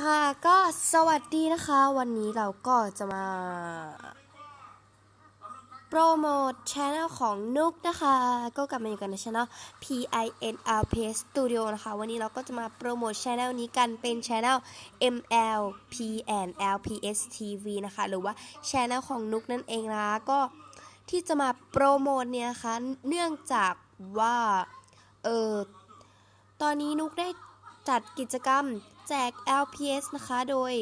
ค่ะก็สวัสดีนะคะ วันนี้เราก็จะมา โปรโมทช anel ของนุกนะคะ ก็กลับมาอยู่กันในช anel P I N R P Studio นะคะ วันนี้เราก็จะมาโปรโมทช anel นี้กันเป็นช anel M L P N L P S TV นะคะ หรือว่าช anel ของนุกนั่นเองนะคะก็ที่จะมาโปรโมทเนี่ยนะคะเนื่องจากว่า เออตอนนี้นุกได้จัดกิจกรรม แจก LPS นะคะ โดย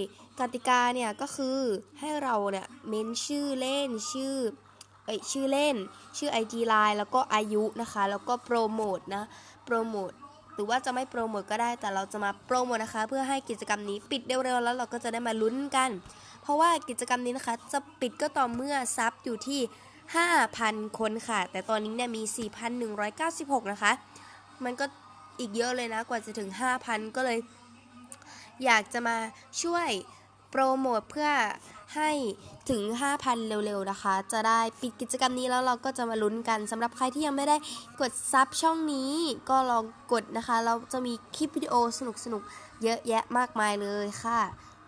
กติกาเนี่ยก็คือให้เราเนี่ยเม้นชื่อเล่นชื่อเอ้ยชื่อเล่น ชื่อ ID Line แล้วก็อายุนะคะ แล้วก็โปรโมทนะโปรโมทหรือว่าจะไม่โปรโมทก็ได้แต่เราจะมาโปรโมทนะคะ เพื่อให้กิจกรรมนี้ปิดเร็วๆแล้วเราก็จะได้มาลุ้นกัน เพราะว่ากิจกรรมนี้นะคะ จะปิดก็ต่อเมื่อซับอยู่ที่ 5,000 คนค่ะ แต่ตอนนี้เนี่ยมี 4,196 นะคะ มันก็อีกเยอะเลยนะกว่าจะถึง 5,000 ก็เลย อยากจะมาช่วยโปรโมทเพื่อให้ถึง 5,000 เร็วๆ นะคะ จะได้ปิดกิจกรรมนี้แล้วเราก็จะมาลุ้นกันสำหรับใครที่ยังไม่ได้กดซับช่องนี้ ก็ลองกดนะคะ เราจะมีคลิปวิดีโอสนุกๆ เยอะแยะมากมายเลยค่ะ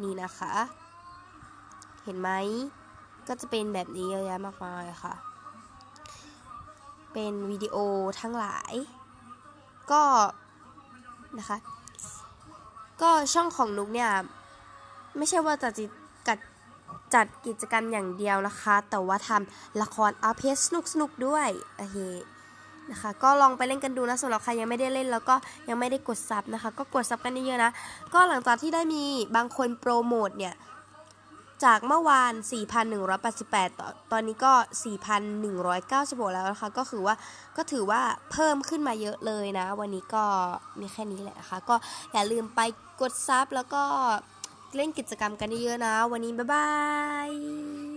นี่นะคะ เห็นไหม ก็จะเป็นแบบนี้เยอะแยะมากมายค่ะ เป็นวิดีโอทั้งหลาย ก็นะคะ ก็ช่องของนุกเนี่ยไม่ใช่ว่าจะจิกัดจัดกิจกรรมอย่างเดียวนะคะ แต่ว่าทำละครอาเพสนุกสนุกด้วยโอเคนะคะ ก็ลองไปเล่นกันดูนะสำหรับใครยังไม่ได้เล่นแล้วก็ยังไม่ได้กดซับนะคะ ก็กดซับกันเยอะๆนะ ก็หลังจากที่ได้มีบางคนโปรโมทเนี่ย จากเมื่อวาน 4,188 ตอนตอนนี้ก็ 4,196 แล้วนะคะ ก็คือว่าก็ถือว่าเพิ่มขึ้นมาเยอะเลยนะ วันนี้ก็มีแค่นี้แหละนะคะ ก็อย่าลืมไปกดซับแล้วก็เล่นกิจกรรมกันเยอะๆนะ วันนี้บ๊ายบาย